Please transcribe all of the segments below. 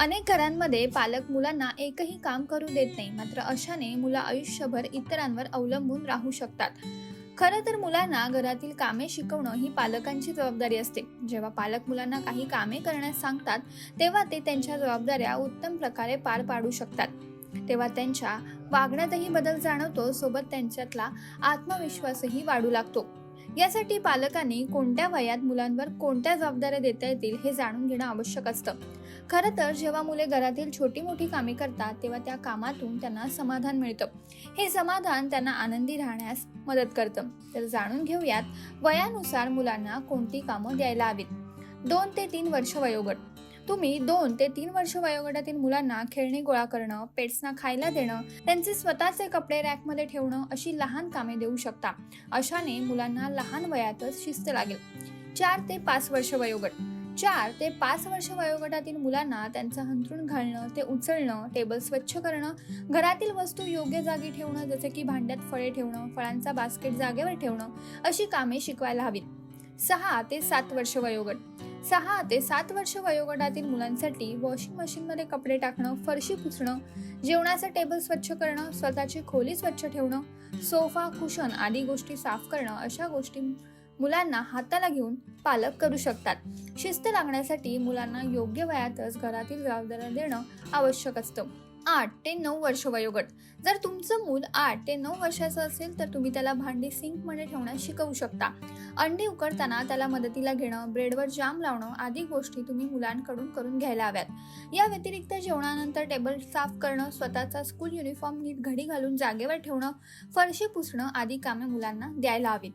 अनेक घरांमध्ये पालक मुलांना एकही काम करू देत नाही मात्र अशाने मुलं आयुष्यभर इतरांवर अवलंबून राहू शकतात. खरं तर मुलांना घरातील कामे शिकवणं ही पालकांची जबाबदारी असते. जेव्हा पालक मुलांना काही कामे करण्यास सांगतात तेव्हा ते त्यांच्या जबाबदाऱ्या उत्तम प्रकारे पार पाडू शकतात. तेव्हा त्यांच्या वागण्यातही बदल जाणवतो सोबत त्यांच्यातला आत्मविश्वासही वाढू लागतो. यासाठी पालकांनी कोणत्या वयात मुलांवर कोणत्या जबाबदाऱ्या देता येतील हे जाणून घेणं आवश्यक असतं. खरं तर जेव्हा मुले घरातील छोटी मोठी कामे करतात तेव्हा त्या कामातून त्यांना समाधान मिळतं. हे समाधान त्यांना आनंदी राहण्यास मदत करतं. तर जाणून घेऊयात वयानुसार मुलांना कोणती कामं द्यायला हवीत? दोन ते तीन वर्ष वयोगट. तुम्ही दोन ते तीन वर्ष वयोगटातील मुलांना खेळणी गोळा करणं पेट्सना खायला देणं त्यांचे स्वतःचे कपडे रॅकमध्ये ठेवणं अशी लहान कामे देऊ शकता. अशाने मुलांना लहान वयातच शिस्त लागेल. चार ते पाच वर्ष वयोगट. चार ते पाच वर्ष वयोगटातील मुलांना त्यांचं हंतरून घालणं ते उचलणं टेबल स्वच्छ करणं घरातील वस्तू योग्य जागी ठेवणं जसे की भांड्यात फळे ठेवणं फळांचा बास्केट जागेवर ठेवणं अशी कामे शिकवायला हवीत. सहा ते सात वर्ष वयोगट. सहा ते सात वर्ष वयोगटातील मुलांसाठी वॉशिंग मशीनमध्ये कपडे टाकणं फरशी पुसणं जेवणाचं टेबल स्वच्छ करणं स्वतःची खोली स्वच्छ ठेवणं सोफा कुशन आदी गोष्टी साफ करणं अशा गोष्टी मुलांना हाताला घेऊन पालक करू शकतात. शिस्त लागण्यासाठी मुलांना योग्य वयातच घरातील जबाबदाऱ्या देणं आवश्यक असतं. आठ ते नऊ वर्ष वयोगट. जर तुमचं मूल आठ ते नऊ वर्षाचं असेल तर तुम्ही त्याला भांडी सिंकमध्ये ठेवण्यास शिकवू शकता. अंडी उकडताना त्याला मदतीला घेणं ब्रेडवर जाम लावणं आदी गोष्टी तुम्ही मुलांकडून करून घ्यायला हव्यात. या व्यतिरिक्त जेवणानंतर टेबल साफ करणं स्वतःचा स्कूल युनिफॉर्म नीट घडी घालून जागेवर ठेवणं फरशी पुसणं आदी कामे मुलांना द्यायला हवीत.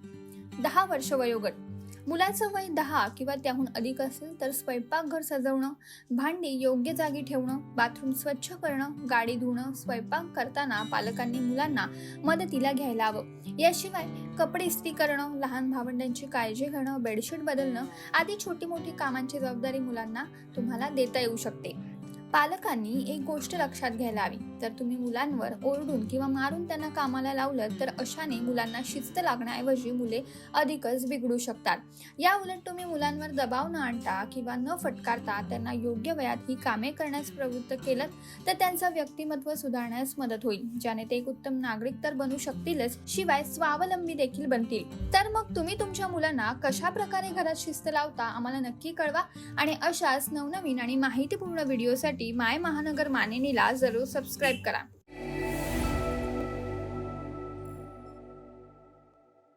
दहा वर्ष वयोगट. मुलाचं वय दहा किंवा त्याहून अधिक असेल तर स्वयंपाकघर सजवणं भांडी योग्य जागी ठेवणं बाथरूम स्वच्छ करणं गाडी धुणं स्वयंपाक करताना पालकांनी मुलांना मदतीला घ्यायला हवं. याशिवाय कपडे इस्त्री करणं लहान भावंडांची काळजी घेणं बेडशीट बदलणं आदी छोटी मोठी कामांची जबाबदारी मुलांना तुम्हाला देता येऊ शकते. पालकांनी एक गोष्ट लक्षात घ्यायला हवी तर तुम्ही मुलांवर ओरडून किंवा मारून त्यांना कामाला लावलं तर अशाने मुलांना शिस्त लागण्याऐवजी मुले अधिकच बिघडू शकतात. या उलट तुम्ही मुलांवर दबाव न आणता किंवा न फटकारता त्यांना योग्य वयात ही कामे करण्यास प्रवृत्त केलं तर त्यांचं व्यक्तिमत्व सुधारण्यास मदत होईल. ज्याने ते एक उत्तम नागरिक तर बनू शकतीलच शिवाय स्वावलंबी देखील बनतील. तर मग तुम्ही तुमच्या मुलांना कशा प्रकारे घरात शिस्त लावता आम्हाला नक्की कळवा. आणि अशाच नवनवीन आणि माहितीपूर्ण व्हिडिओसाठी माय महानगर मानिनीला जरूर सबस्क्राईब करा.